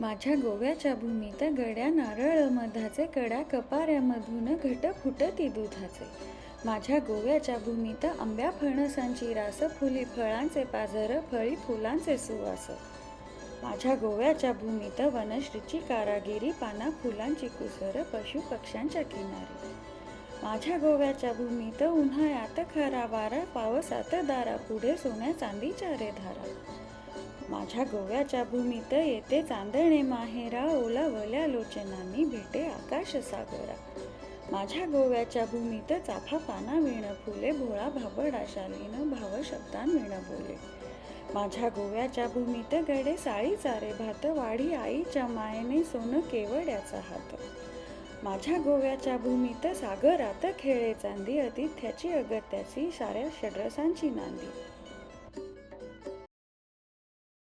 माझ्या गोव्याच्या भूमीत गड्या नारळ मधाचे कडा कपाऱ्यामधून घट फुटती दुधाचे. माझ्या गोव्याच्या भूमीत आंब्या फणसांची रास फुली फळांचे पाझर फळी फुलांचे सुवास. माझ्या गोव्याच्या भूमीत वनश्रीची कारागिरी पाना फुलांची कुसर पशु पक्ष्यांच्या किनारी. माझ्या गोव्याच्या भूमीत उन्हाळ्यात खरा वारा पावसात दारा पुढे सोन्या चांदीच्या रे धारा. माझ्या गोव्याच्या भूमीत येते चांदणे माहेरा ओलावल्या लोचनांनी भेटे आकाश सागरा. माझ्या गोव्याच्या भूमीत चाफा पाना विण फुले भोळा भाबडा शालीन भाव शब्दान विण बोले. माझ्या गोव्याच्या भूमीत गडे साळी चारे भात वाढी आईच्या मायेने सोनं केवड्याचा हात. माझ्या गोव्याच्या भूमीत सागरात खेळे चांदी अतिथ्याची अगत्याची साऱ्या षड्रसांची नांदी.